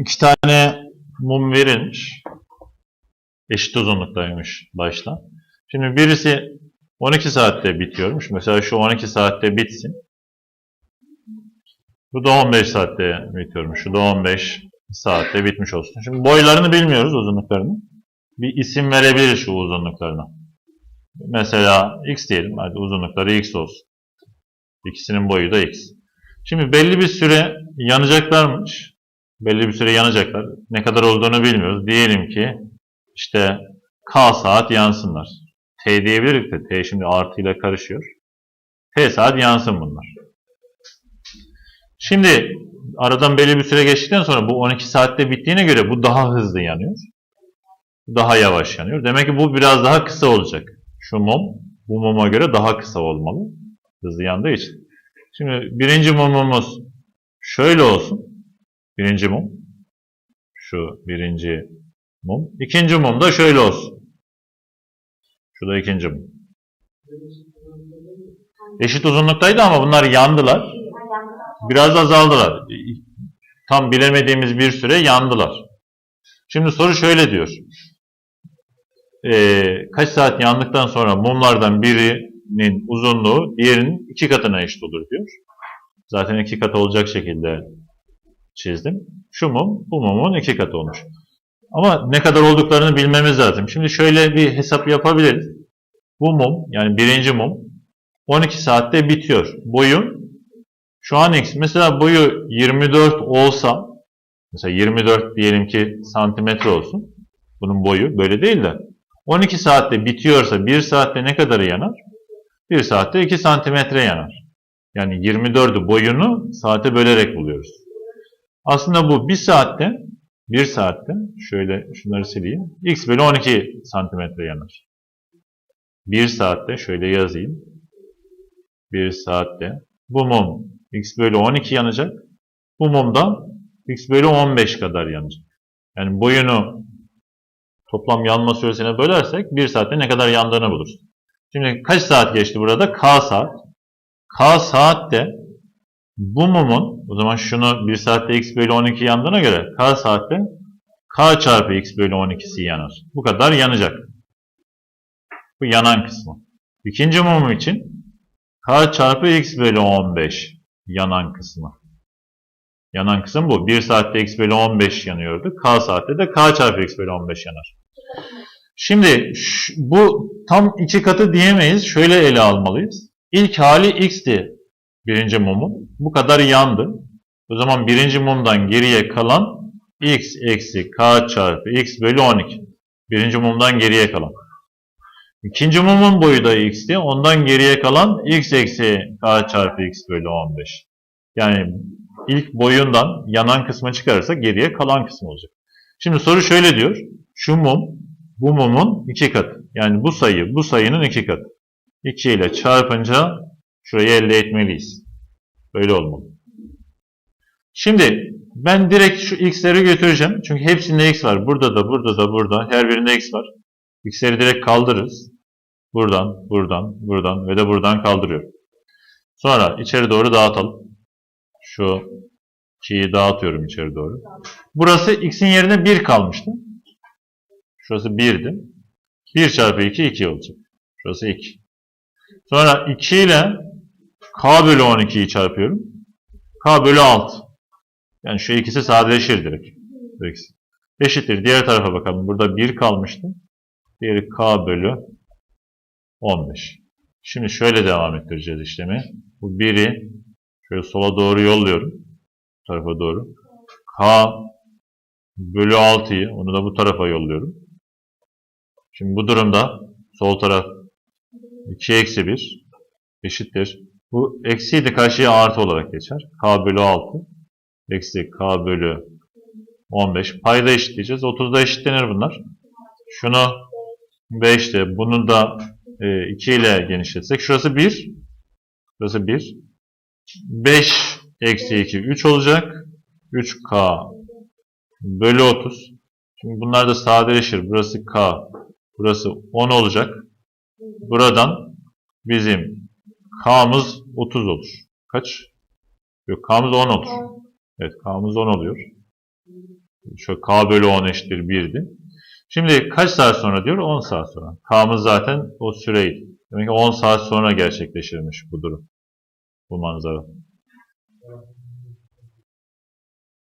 iki tane mum verilmiş. Eşit uzunluktaymış başta. Şimdi birisi 12 saatte bitiyormuş. Mesela şu 12 saatte bitsin. Bu da 15 saatte bitiyormuş. Şu da 15 saatte bitmiş olsun. Şimdi boylarını bilmiyoruz uzunluklarını. Bir isim verebiliriz şu uzunluklarına. Mesela x diyelim. Hadi uzunlukları x olsun. İkisinin boyu da x. Şimdi belli bir süre yanacaklarmış. Belli bir süre yanacaklar. Ne kadar olduğunu bilmiyoruz. Diyelim ki işte k saat yansınlar. T diyebiliriz de T şimdi artıyla karışıyor. T saat yansın bunlar. Şimdi aradan belli bir süre geçtikten sonra bu 12 saatte bittiğine göre bu daha hızlı yanıyor. Daha yavaş yanıyor. Demek ki bu biraz daha kısa olacak. Şu mum bu muma göre daha kısa olmalı. Hızlı yandığı için. Şimdi birinci mumumuz şöyle olsun. Birinci mum. Şu birinci mum. İkinci mum da şöyle olsun. Şu da ikinci mum. Eşit uzunluktaydı ama bunlar yandılar. Biraz azaldılar. Tam bilemediğimiz bir süre yandılar. Şimdi soru şöyle diyor. Ee, kaç saat yandıktan sonra mumlardan birinin uzunluğu diğerinin iki katına eşit olur diyor. Zaten iki katı olacak şekilde çizdim. Şu mum bu mumun iki katı olmuş. Ama ne kadar olduklarını bilmemiz lazım. Şimdi şöyle bir hesap yapabiliriz. Bu mum yani birinci mum 12 saatte bitiyor. Boyu şu an x. Mesela boyu 24 olsa mesela 24 diyelim ki santimetre olsun. Bunun boyu böyle değil de 12 saatte bitiyorsa 1 saatte ne kadar yanar? 1 saatte 2 santimetre yanar. Yani 24'ü boyunu saate bölerek buluyoruz. Aslında bu 1 saatte 1 saatte şöyle şunları sileyim. x bölü 12 santimetre yanar. 1 saatte şöyle yazayım. 1 saatte bu mum x bölü 12 yanacak. Bu mum da x bölü 15 kadar yanacak. Yani boyunu toplam yanma süresine bölersek 1 saatte ne kadar yandığını buluruz. Şimdi kaç saat geçti burada? K saat. K saatte bu mumun, o zaman şunu 1 saatte x bölü 12 yandığına göre K saatte K çarpı x bölü 12'si yanar. Bu kadar yanacak. Bu yanan kısmı. İkinci mum için K çarpı x bölü 15 yanan kısmı. Yanan kısım bu. 1 saatte x bölü 15 yanıyordu. K saatte de K çarpı x bölü 15 yanar. Şimdi bu tam iki katı diyemeyiz. Şöyle ele almalıyız. İlk hali x'ti birinci mumun. Bu kadar yandı. O zaman birinci mumdan geriye kalan x eksi k çarpı x bölü 12. Birinci mumdan geriye kalan. İkinci mumun boyu da x'ti. Ondan geriye kalan x eksi k çarpı x bölü 15. Yani ilk boyundan yanan kısmı çıkarırsak geriye kalan kısmı olacak. Şimdi soru şöyle diyor. Şu mum bu mumun iki katı. Yani bu sayı bu sayının iki katı. 2 ile çarpınca şurayı elde etmeliyiz. Böyle olmalı. Şimdi ben direkt şu x'leri götüreceğim. Çünkü hepsinde x var. Burada da, burada da, burada. Her birinde x var. x'leri direkt kaldırırız. Buradan, buradan, buradan ve de buradan kaldırıyorum. Sonra içeri doğru dağıtalım. Şu şeyi dağıtıyorum içeri doğru. Burası x'in yerine 1 kalmıştı. Şurası 1'di. 1 çarpı 2, 2 olacak. Şurası 2. Sonra 2 ile k bölü 12'yi çarpıyorum. k bölü 6. Yani şu ikisi sadeleşir direkt. Eşittir. Diğer tarafa bakalım. Burada 1 kalmıştı. Diğeri k bölü 15. Şimdi şöyle devam ettireceğiz işlemi. Bu 1'i şöyle sola doğru yolluyorum. Bu tarafa doğru. k bölü 6'yı onu da bu tarafa yolluyorum. Şimdi bu durumda sol taraf 2 eksi 1 eşittir. Bu eksiyi de karşıya artı olarak geçer. K bölü 6 eksi K bölü 15. Payda eşitleyeceğiz. 30'da eşitlenir bunlar. Şunu 5'te bunu da 2 ile genişletsek. Şurası 1. Şurası 1. 5 eksi 2 3 olacak. 3K bölü 30. Şimdi bunlar da sadeleşir. Burası K. Burası 10 olacak. Buradan bizim K'mız 30 olur. Kaç? Yok K'mız 10 olur. Evet K'mız 10 oluyor. Şu K bölü 10 eşittir 1'di. Şimdi kaç saat sonra diyor? 10 saat sonra. K'mız zaten o süreydi. Demek ki 10 saat sonra gerçekleşirmiş bu durum. Bu manzara.